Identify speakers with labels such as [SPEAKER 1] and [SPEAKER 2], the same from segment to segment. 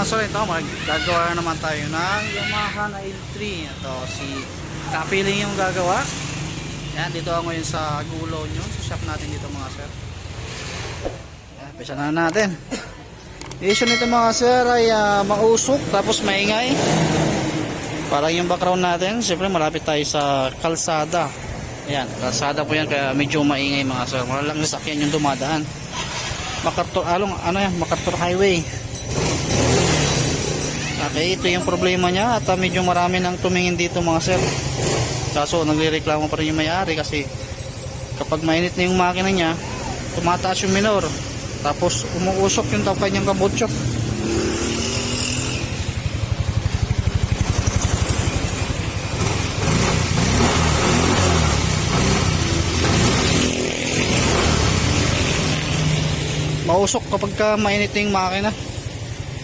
[SPEAKER 1] mga sir, ito, magagawa naman tayo ng Yamaha na L3. Ito, si Kapiling yung gagawa. Yan, dito ako ngayon sa Gulo nyo, sa shop natin dito mga sir. Yan, pisa na natin. Issue nito mga sir ay ah, mausok, tapos maingay. Parang yung background natin, siyempre malapit tayo sa kalsada. Ayan, kalsada po yan, kaya medyo maingay mga sir. Wala lang sasakyan yung dumadaan. MacArthur, along, ano yan, MacArthur Highway. Okay, ito yung problema niya at ah, medyo marami nang tumingin dito mga sir. Kaso nagrereklamo pa rin yung may-ari kasi kapag mainit na yung makina niya, tumataas yung minor. Tapos umuusok yung tapay niyang kabutso. Mausok kapag ka mainit na yung makina.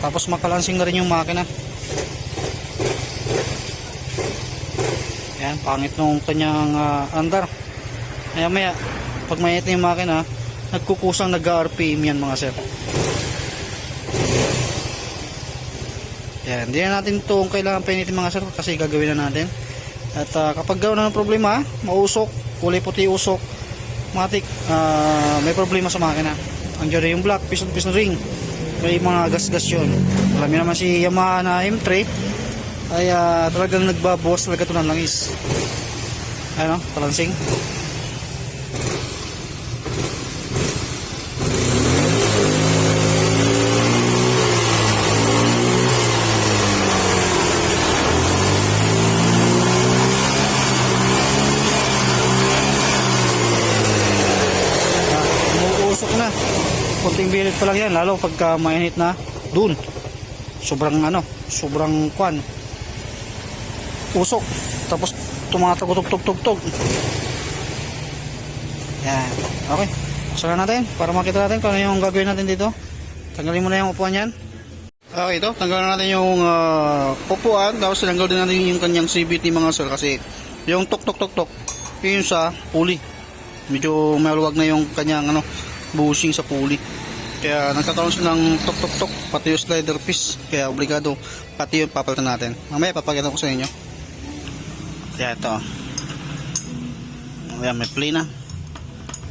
[SPEAKER 1] Tapos makalansing na rin yung makina. Yan, pangit nung kanyang ah, andar. Maya maya, pag mainit na yung makina, nagkukusang nag-RPM yan mga sir. Yan, hindi na natin ito kung kailangan painitin mga sir kasi gagawin na natin. At ah, kapag gano'n na ng problema, mausok, kulay puti usok, matik, ah, may problema sa makina. Andiyan na yung black, piston piston ring. May mga gas-gas yun. Alam niyo naman si Yamaha na M3 ay ah, talagang nagbabawas talaga ito ng langis. Ano, palansing. umuusok na bilit pa lang yan lalo pagka mainit na dun. Sobrang ano sobrang kwan. Usok. Tapos tumatagutog-tug-tug-tug yan. Okay. Sala natin para makita natin kung ano yung gagawin natin dito. Tanggalin mo na yung upuan yan. Okay ito. Tanggalin natin yung ah, upuan. Tapos tinanggal din natin yung kanyang CVT mga sir. Kasi yung tok-tok-tok-tok yun sa pulley. Medyo maluwag na yung kanyang ano bushing sa pulley kaya nagkakaroon siya ng tok tok tok pati yung slider piece. Kaya obligado pati yung papalitan natin. Mamaya papakita ko sa inyo. Kaya ito. Ayan may play na.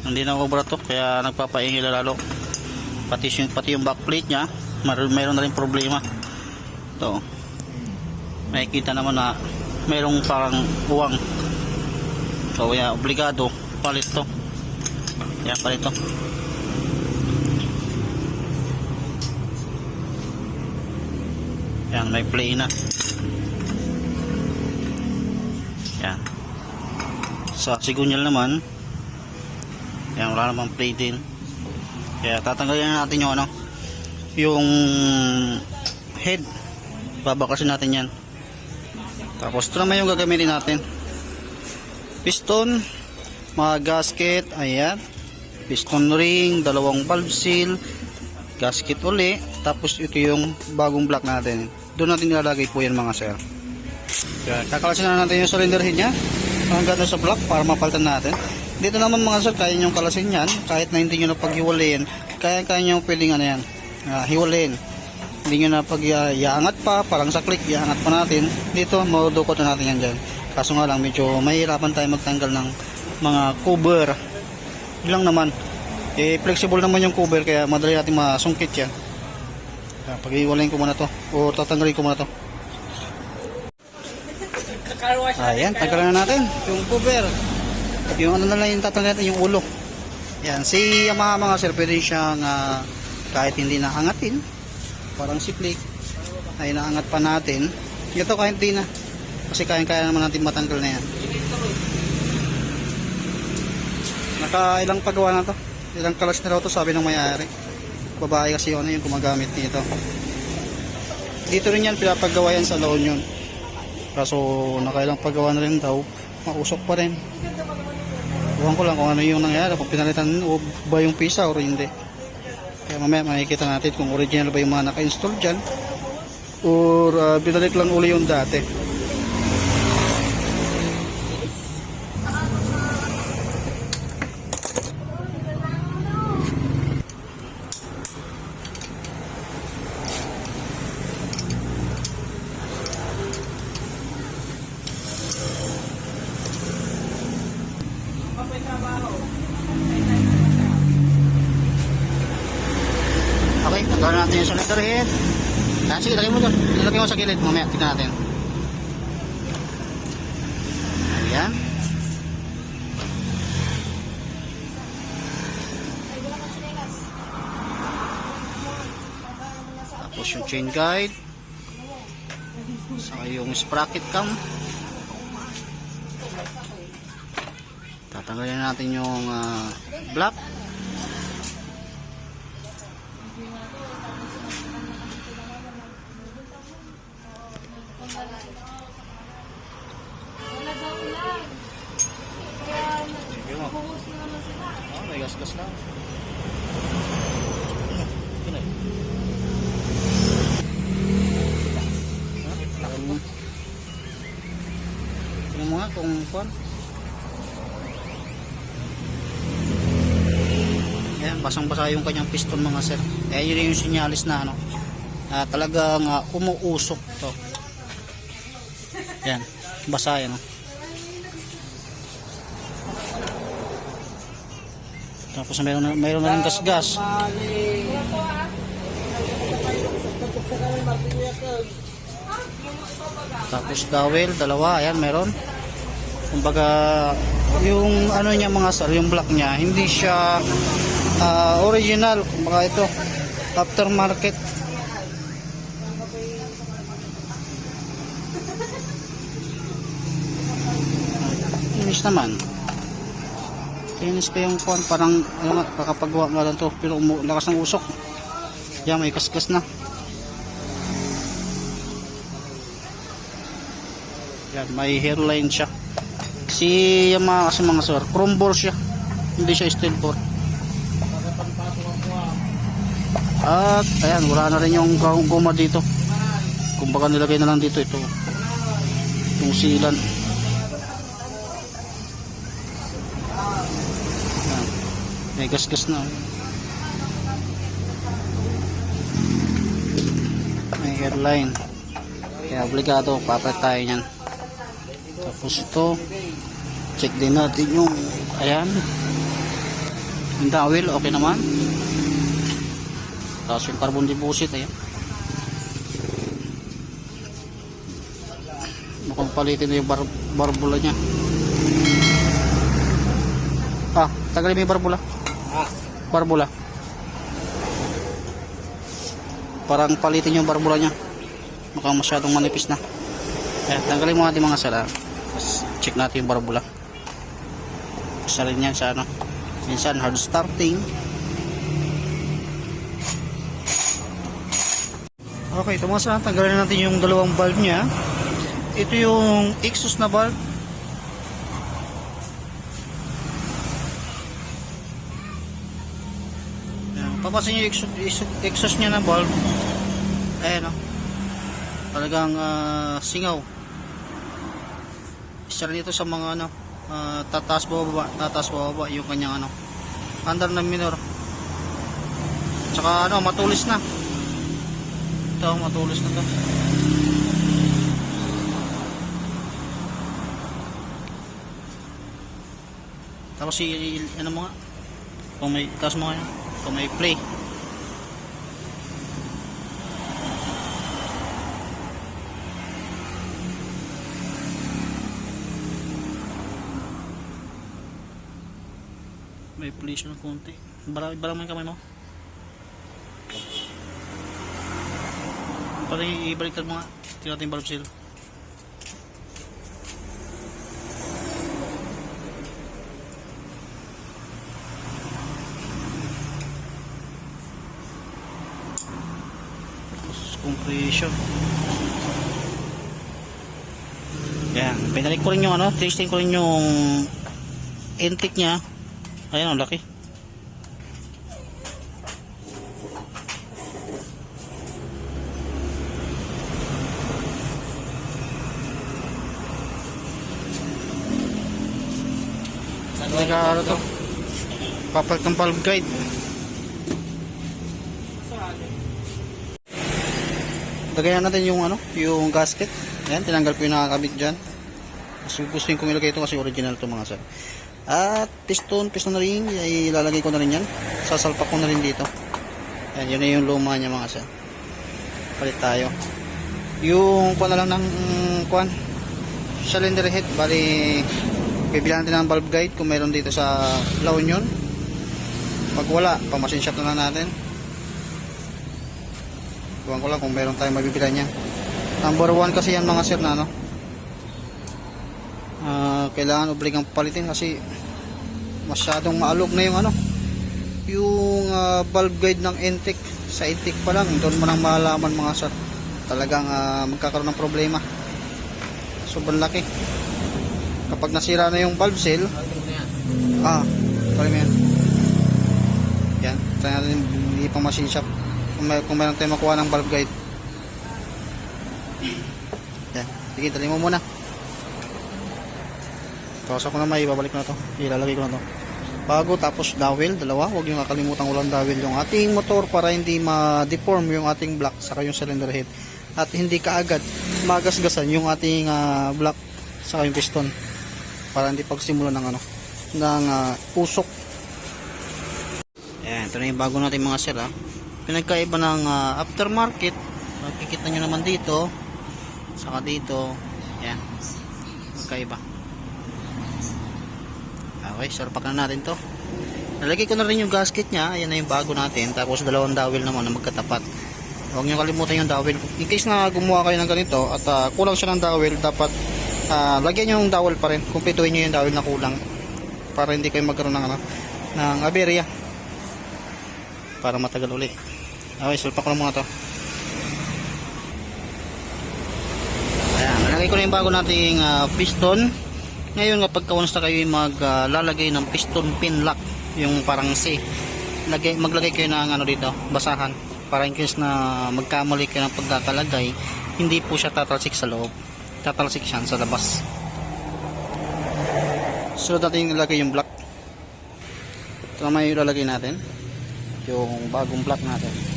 [SPEAKER 1] Hindi na obra to kaya nagpapaingil lalo. Pati yung, pati yung back plate nya mayroon, mayroon na rin problema. Ito. Makikita naman na mayroong parang uwang so kaya obligado palit to. Kaya palit to yan may play na. Yan. Sa sigunyal naman yan wala namang play din. Kaya tatanggalin na natin yung ano yung head. Babakasin natin yan. Tapos ito naman yung gagamitin natin. Piston mga gasket ayan. Piston ring dalawang valve seal gasket uli. Tapos ito yung bagong block natin doon natin nilalagay po yan mga sir. Yan. kakalasin na natin yung cylinder head nya hanggang sa block para mapalitan natin. Dito naman mga sir kaya nyo kalasin yan. Kahit na hindi nyo na paghiwalayin kaya kaya nyo pwedeng ano yan uh, hiwalayin. Hindi nyo na pag iangat pa parang sa click iangat pa natin. Dito madukot na natin yan dyan. Kaso nga lang medyo mahirapan tayo magtanggal ng mga cover. Lang naman. Eh flexible naman yung cover kaya madali natin masungkit yan pag-iwalayin ko muna to. O tatanggalin ko muna to. Ayan tanggalan na natin. Yung cover. Yung ano na lang yung tatanggalin natin yung ulo. Yan si Yamaha mga sir pwede siyang ah, kahit hindi naangatin parang si Flick ay naangat pa natin. Ito kahit hindi na. Kasi kaya kaya naman natin matanggal na yan. Naka ilang pagawa na to? Ilang kalas na raw to sabi ng may-ari babae kasi yun yung gumagamit nito. Dito rin yan pinapagawa yan sa La Union kaso nakailang pagawa na rin daw mausok pa rin. Ewan ko lang kung ano yung nangyari kung pinalitan o ba yung pisa o hindi. Kaya mamaya makikita natin kung original ba yung mga naka-install dyan or uh, binalik lang uli yung dati Okay, head. Ah, sige, lagay mo dyan. Ilagay mo sa gilid. Mamaya, tignan natin. Ayan. Tapos yung chain guide. Saka yung sprocket cam. Tatanggalin natin yung ah, block. Lang. Ano? Um, Tingnan kung kuan. Ayan, basang-basa yung kanyang piston mga sir. Eh, yun yung sinyalis na ano. Na talagang uh, umuusok to. Ayan, basa yan. Oh. Tapos mayroon na, mayroon na rin gas-gas. Tapos dowel, dalawa, ayan meron. Kumbaga, yung ano niya mga sir, yung black niya, hindi siya ah, original. Kumbaga ito, aftermarket. Inis naman. Inis pa yung kuhan, parang ano nga, kakapagawa nga lang to, pero umu- lakas ng usok. Yan, may kaskas na. Yan, may hairline siya. Si Yamaha kasi mga sir, chrome bore siya. Hindi siya steel bore. At ayan, wala na rin yung gu- guma dito. Kumbaga nilagay na lang dito ito. Yung silan. May gas-gas na. May hairline. Kaya obligado, papalit tayo niyan. Tapos ito, check din natin yung, ayan, yung dowel, okay naman. Tapos yung carbon deposit, ayan. Mukhang palitin na yung bar barbula niya. Ah, tagalin mo yung barbula. Barbula. Parang palitin yung barbula niya. Mukhang masyadong manipis na. Ayan, tanggalin mo natin mga sala. Check natin yung barbula. Isa rin yan sa ano. Minsan hard starting. Okay, sala. Tanggalin natin yung dalawang valve niya. Ito yung exhaust na valve. Papasin yung exhaust, exhaust, niya na valve. Ayan o. Talagang ah, singaw. Isa rin ito sa mga ano, ah, tataas bababa, tataas bababa yung kanyang ano, under na minor. Tsaka ano, matulis na. Ito, matulis na to. Tapos i, ano mo nga, kung may, tapos mo nga, yan, kung may play. May play siya ng konti. Bara, bara mo yung kamay mo. Parang ibaliktad mo nga. Tingnan natin yung valve seal. Compression. Yan. Pinalik ko rin yung ano. Testing ko rin yung intake niya. Ayan, ang laki. Teka, ano to? Papalit ng guide. Lagayan natin yung ano, yung gasket. Ayan, tinanggal ko yung nakakabit dyan. Kasi gusto kong ilagay ito kasi original to mga sir. At piston, piston na rin, ay ilalagay ko na rin yan. Sasalpak ko na rin dito. Yan, yun na yung luma niya mga sir. Palit tayo. Yung kuha na lang ng mm, kuhan. Cylinder head. Bali, bibilan natin ng valve guide kung meron dito sa La Union. Pag wala, pamasin shop na lang natin. Iwan ko lang kung meron tayong mabibila niya. Number 1 kasi yan mga sir na ano. Ah, kailangan obligang palitin kasi masyadong maalog na yung ano yung ah, valve guide ng intake sa intake pa lang doon mo nang malalaman mga sir. Talagang ah, magkakaroon ng problema. Sobrang laki. Kapag nasira na yung valve seal ah sorry mo yan. Yan try natin hindi pa machine shop kung, may, kung meron tayo makuha ng valve guide yan sige dali mo muna Kausap ko na may ibabalik ko na to. Ilalagay ko na to. Bago tapos dowel, dalawa. Huwag yung kakalimutan walang dowel yung ating motor para hindi ma-deform yung ating block saka yung cylinder head. At hindi kaagad magasgasan yung ating ah, block saka yung piston. Para hindi pagsimula ng ano ng ah, usok. Ayan, ito na yung bago natin mga sir ha. Pinagkaiba ng ah, aftermarket. Makikita nyo naman dito. Saka dito. Ayan. Magkaiba. Okay, sarpak na natin to. Nalagay ko na rin yung gasket niya. Ayan na yung bago natin. Tapos dalawang dowel naman na magkatapat. Huwag niyo kalimutan yung dowel. In case na gumawa kayo ng ganito at ah, kulang siya ng dowel, dapat ah, lagyan niyo yung dowel pa rin. Kumpletuhin niyo yung dowel na kulang. Para hindi kayo magkaroon ng, ano, ng aberya. Para matagal uli. Okay, sulpak ko na muna to. Ayan, nalagay ko na yung bago nating ah, piston. Ngayon kapag na kayo maglalagay ng piston pin lock, yung parang C, lagay, maglagay kayo ng ano dito, basahan. Para in case na magkamali kayo ng pagkakalagay, hindi po siya tatalsik sa loob. Tatalsik siya sa labas. So natin ilagay yung block. Ito naman yung ilalagay natin. Yung bagong block natin.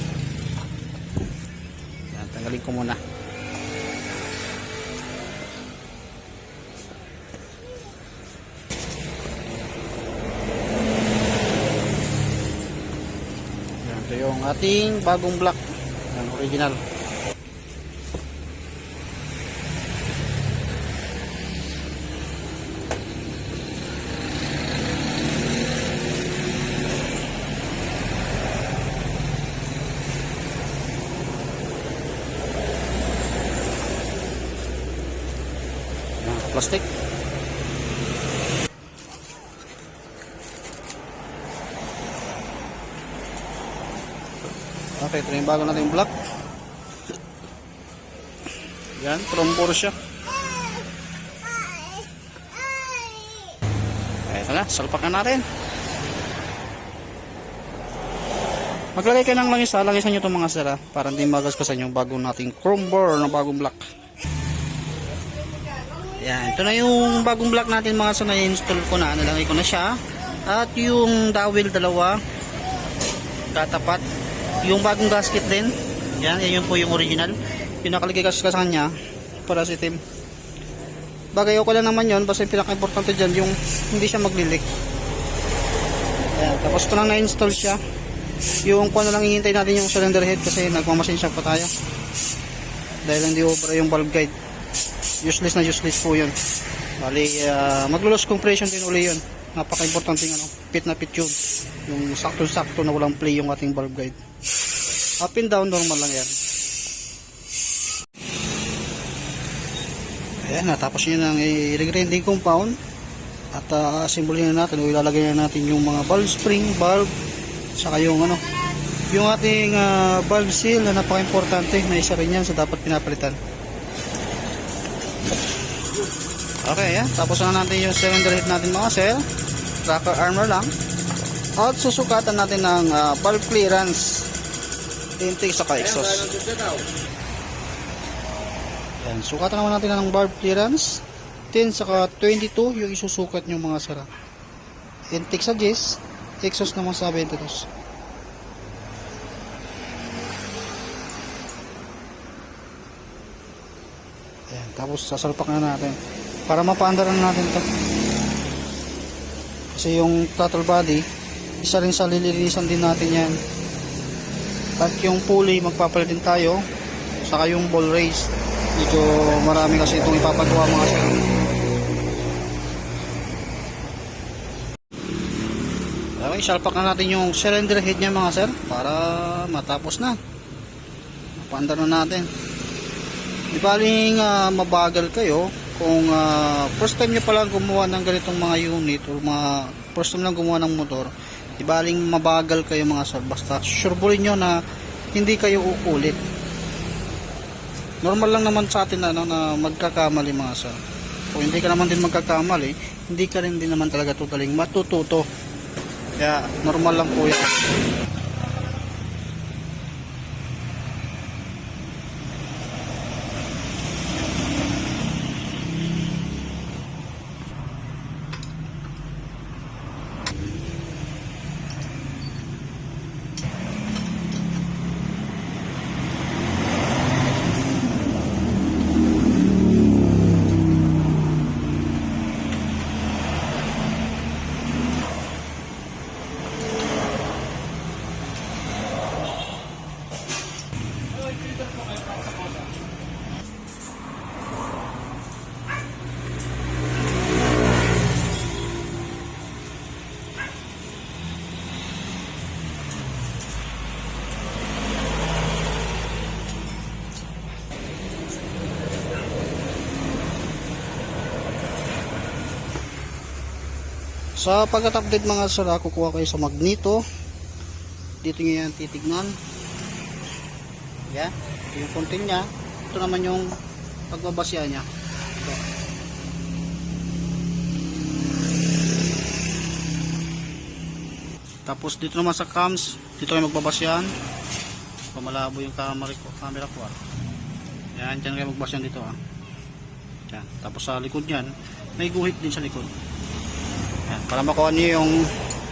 [SPEAKER 1] Tanggalin ko muna. Yan, ito yung ating bagong block. Yan, original. Yan, plastic. Okay, ito yung bago nating block. Yan, from Porsche. Ito na, salpak na natin. Maglagay kayo ng langis langisan nyo itong mga sira para hindi magasgasan yung bagong nating chrome bore na bagong block. Yan, ito na yung bagong block natin mga sa na-install ko na, nalagay ko na siya. At yung dowel dalawa, katapat. Yung bagong gasket din, yan, yan yun po yung original. Yung nakalagay kasi sa kanya, para si Tim. Bagay ko lang naman yun, basta yung pinaka-importante dyan, yung hindi siya maglilik. Ayan, tapos ito lang na-install siya. Yung kung ano lang hihintay natin yung cylinder head kasi nagmamasin siya pa tayo. Dahil hindi obra yung valve guide. Useless na useless po yun. Bali, uh, maglo-loss compression din uli yun. Napaka-importante ano, pit na pit yun. Yung sakto-sakto na walang play yung ating valve guide. Up and down, normal lang yan. Ayan, natapos nyo ng i-regrinding compound. At uh, simbolin na natin, o ilalagay na natin yung mga valve spring, valve, saka yung ano, yung ating ah, valve seal na napaka-importante na isa rin yan sa dapat pinapalitan. Okay, yan. Tapos na natin yung cylinder head natin mga sir. Tracker armor lang. At susukatan natin ng ah, valve clearance. Intake saka exhaust. Yan, sukatan naman natin ng valve clearance. 10 saka 22 yung isusukat nyo mga sara. Intake sa 10, exhaust naman sa 22. Yan, tapos sasalpak na natin. Para mapaandaran natin to. Kasi yung throttle body, isa rin sa lilinisan din natin yan. At yung pulley, magpapalit din tayo. Saka yung ball race. Medyo marami kasi itong ipapagawa mga sir. Okay, salpak na natin yung cylinder head niya mga sir para matapos na. Paandar na natin. Di baling ah, mabagal kayo kung ah, first time nyo palang gumawa ng ganitong mga unit or mga first time lang gumawa ng motor. Di baling mabagal kayo mga sir. Basta surebulin nyo na hindi kayo uulit. Normal lang naman sa atin ano, na magkakamali mga sir. Kung hindi ka naman din magkakamali, hindi ka rin din naman talaga totaling matututo. Kaya normal lang po yan. Sa pagkat-update mga sir, ah, kukuha kayo sa magneto. Dito nyo yan titignan. Ito yung content niya. Ito naman yung pagbabasya niya. Ito. Tapos dito naman sa cams, dito kayo magbabasyan. Pamalabo yung camera ko, camera ko ah. Yan, dyan kayo magbasyan dito ah. Yan. Tapos sa likod niyan, may guhit din sa likod. Yan, para makuha niyo yung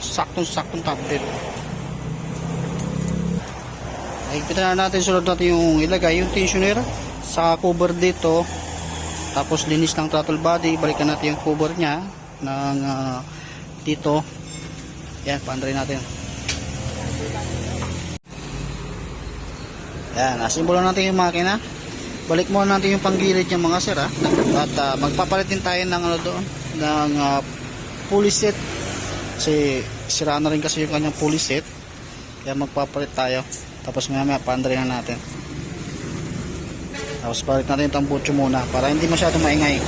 [SPEAKER 1] saktong-saktong dip. Higpitan na natin sunod natin yung ilagay yung tensioner sa cover dito. Tapos linis ng throttle body, balikan natin yung cover niya ng ah, dito. Yan, paandray natin. Yan, asimbolo natin yung makina. Balik muna natin yung panggilid yung mga sir ha. At ah, magpapalit tayo ng ano doon, ng ah, pulley set. Kasi sira na rin kasi yung kanyang pulley set. Kaya magpapalit tayo. Tapos maya maya paandray na natin. Tapos palit natin itong butcho muna para hindi masyado maingay.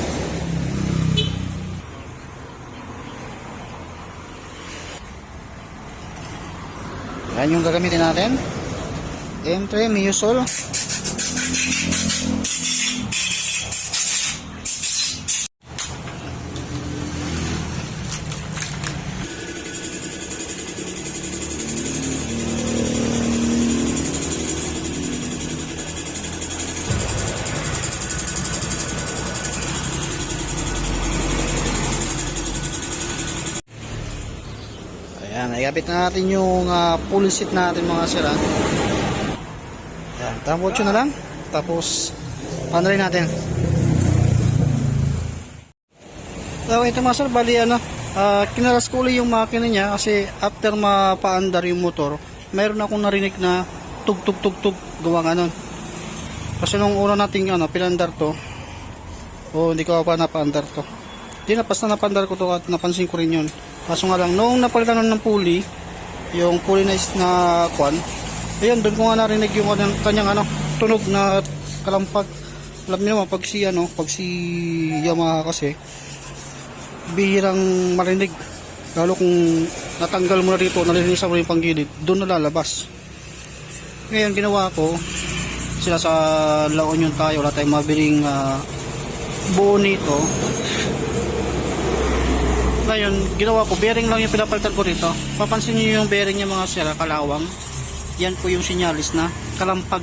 [SPEAKER 1] Yan yung gagamitin natin. M3 Miusol Ikabit na natin yung uh, pulley seat natin mga sira. Ayan, tambot na lang. Tapos, panray natin. So, ito mga sir, bali ano, uh, kinaras ko ulit yung makina niya kasi after mapaandar yung motor, mayroon akong narinig na tug tug tug tug gawa nga nun. Kasi nung una nating ano, pinandar to, oh, hindi ko pa napaandar to. Di na, basta napandar ko to at napansin ko rin yun. Kaso nga lang, nung napalitan ng pulley, yung pulley na, na kwan, ayun, doon ko nga narinig yung kanyang, kanyang ano, tunog na kalampag. Alam niyo naman, pag si, ano, pag si Yamaha kasi, bihirang marinig. Lalo kung natanggal mo na dito, nalilinisan mo yung panggilid, doon na lalabas. Ngayon, ginawa ko, sila sa La Union tayo, wala tayong mabiling ah, buo nito. Ngayon, ginawa ko, bearing lang yung pinapalitan ko rito. Papansin niyo yung bearing niya mga sira, kalawang. Yan po yung sinyalis na kalampag.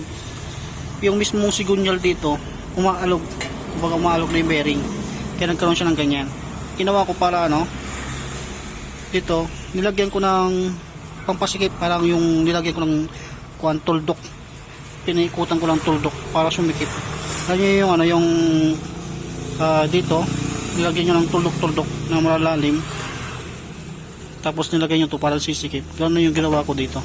[SPEAKER 1] Yung mismong sigunyal dito, umaalog. Kumbaga umaalog na yung bearing. Kaya nagkaroon siya ng ganyan. Ginawa ko para ano, dito, nilagyan ko ng pampasikip, parang yung nilagyan ko ng kuan tuldok. Pinaikutan ko ng tuldok para sumikip. Ganyan yung ano, yung ah, dito, nilagyan nyo ng tuldok-tuldok na malalalim tapos nilagay nyo to para sisikip gano'n yung ginawa ko dito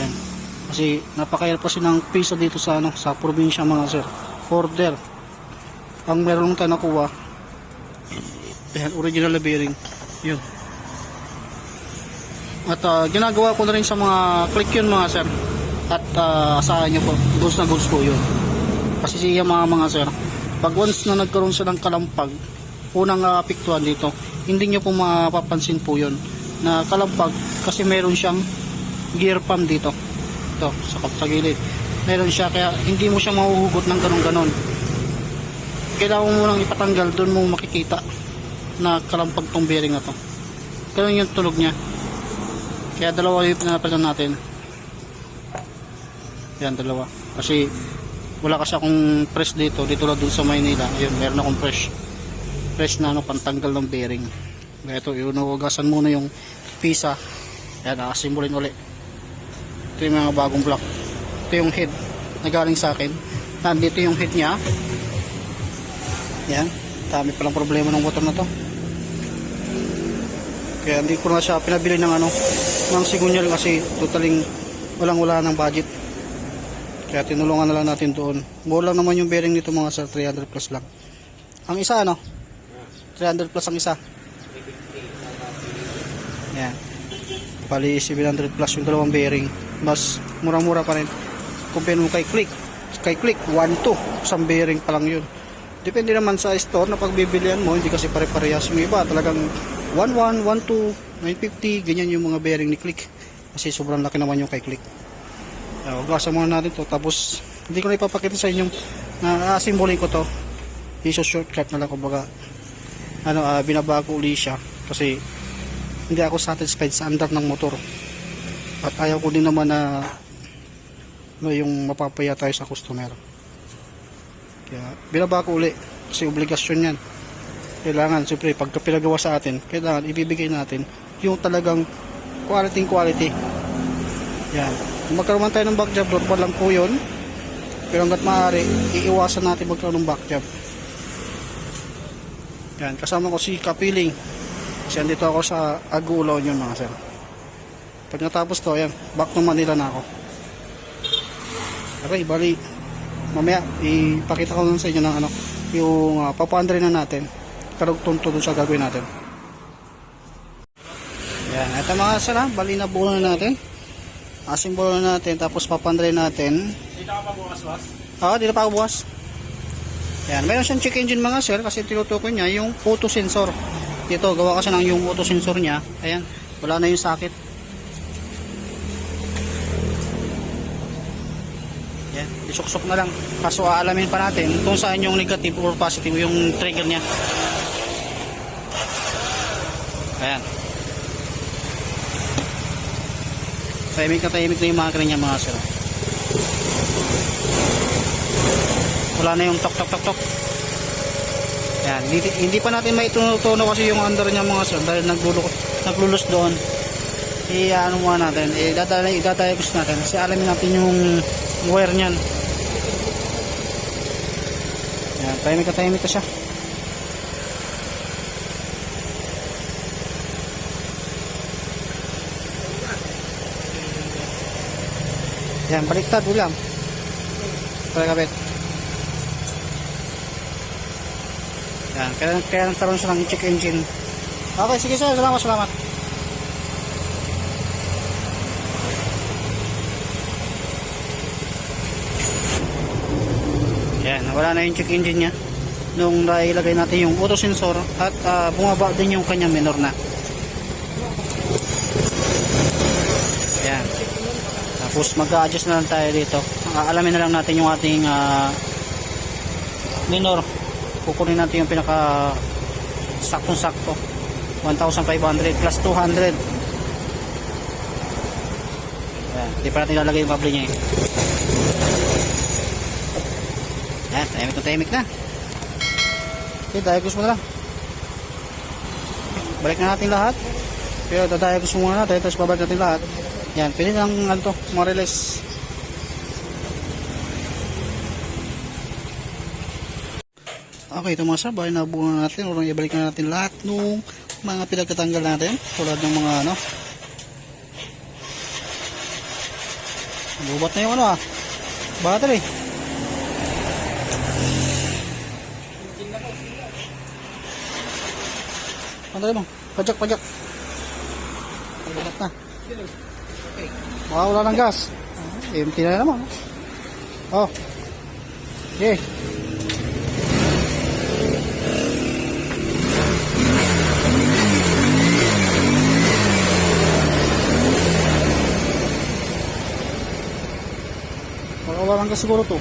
[SPEAKER 1] yan Kasi napakahirap kasi ng piso dito sa ano sa probinsya mga sir. Order. Ang meron tayo nakuha. Ayan, original na bearing. Yun. At ah, ginagawa ko na rin sa mga click yun mga sir. At uh, asahan nyo po, goods na goods po yun. Kasi siya mga mga sir, pag once na nagkaroon siya ng kalampag, unang uh, apektuhan dito, hindi nyo po mapapansin po yun na kalampag kasi meron siyang gear pump dito. Ito, sa kaptagilid. Meron siya, kaya hindi mo siya mahuhugot ng ganon-ganon. Kailangan mo lang ipatanggal, doon mo makikita na kalampag tong bearing na to. Ganun yung tunog niya. Kaya dalawa yung pinapalitan natin. Yan, dalawa. Kasi wala kasi akong press dito. Dito lang dun sa Maynila. Ayun, meron akong press. Press na ano, pantanggal ng bearing. Ito, inuugasan muna yung pisa. Yan, nakasimbolin uli. Ito yung mga bagong block. Ito yung head na galing sa akin. Nandito yung head niya. Yan. Dami palang problema ng motor na to. Kaya hindi ko na siya pinabili ng ano, ng sigunyal kasi totaling walang wala ng budget. Kaya tinulungan na lang natin doon. Mura lang naman yung bearing nito mga sa 300 plus lang. Ang isa ano? 300 plus ang isa. Yan. Bali 700 plus yung dalawang bearing. Mas mura-mura pa rin. Compare mo kay Click. Kay Click 1-2. Isang bearing pa lang yun. Depende naman sa store na pagbibilian mo. Hindi kasi pare-parehas. Yung iba talagang 1-1, 1-2, 950. Ganyan yung mga bearing ni Click. Kasi sobrang laki naman yung kay Click. Uh, ugasan muna natin to tapos hindi ko na ipapakita sa inyo na uh, ko to iso shortcut na lang kumbaga ano uh, binabago uli siya kasi hindi ako satisfied sa andar ng motor. At ayaw ko din naman na no, yung mapapaya tayo sa customer. Kaya binabago uli kasi obligasyon yan. Kailangan siyempre pagka pinagawa sa atin kailangan ibibigay natin yung talagang quality quality. Yan. Magkaroon tayo ng back job, normal lang po yun. Pero hanggat maaari, iiwasan natin magkaroon ng back job. Yan, kasama ko si Kapiling. Kasi andito ako sa Agulo yun mga sir. Pag natapos to, yan, back to Manila na ako. Okay, bali, mamaya, ipakita ko lang sa inyo ng ano, yung uh, papaandre na natin. Karugtong to dun sa gagawin natin. Yan, ito mga sir ha, bali na buo na natin asimbolo na natin tapos papandray natin
[SPEAKER 2] Dito ka pa bukas, boss?
[SPEAKER 1] oo dito pa ako bukas yan meron siyang check engine mga sir kasi tinutukoy niya yung auto sensor dito gawa kasi ng yung auto sensor niya. Ayan wala na yung sakit yan isuksok na lang. Kaso aalamin pa natin kung saan yung negative or positive yung trigger niya. Ayan. Tahimik na tahimik na yung makina niya mga sir wala na yung tok tok tok tok yan hindi, hindi pa natin maitutuno kasi yung under niya mga sir dahil naglulo, naglulus doon i ano muna natin idadayagos natin kasi alamin natin yung wire niyan yan tahimik na tahimik na siya Yan, baliktad ulam. Para kapit. Yan, kaya, kaya nagkaroon siya ng check engine. Okay, sige sir, salamat, salamat. Yan, wala na yung check engine niya. Nung nailagay natin yung auto sensor at ah, bumaba din yung kanyang minor na. Yan. Tapos mag-a-adjust na lang tayo dito. Alamin na lang natin yung ating ah, minor. Kukunin natin yung pinaka saktong-sakto. 1,500 plus 200. Yan. Hindi pa natin lalagay yung kable niya eh. Yan. Tahimik na tahimik na. Okay, diagnose mo na lang. Balik na natin lahat. Pero dadayagos muna natin. Tapos babalik natin lahat. Yan, pili ng ano to, more or Okay, ito mga sir, bali nabuo na natin. Urang ibalik na natin lahat nung mga pinagtatanggal natin. Tulad ng mga ano. Bubat na yung ano ah. Battery. Pandali mo. Pajak, pajak. Pajak na. Wow, wala ng gas. Empty na naman. Oh. Okay. Baka wala ng gas siguro to.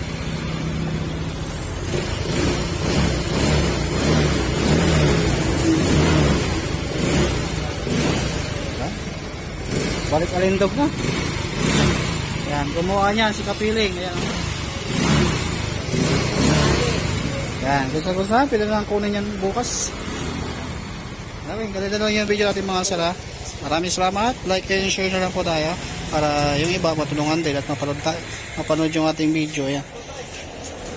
[SPEAKER 1] Yan. Balik alindog na. Yan, gumawa niyan si Kapiling. Yan, sa gusto pwede na lang kunin yan bukas. Maraming, ganito lang yung video natin mga sala. Maraming salamat. Like and share na lang po tayo para yung iba matulungan din at mapanood, tayo, mapanood yung ating video. Yan.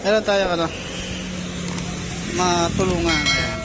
[SPEAKER 1] Meron tayo ano, matulungan. Ayan.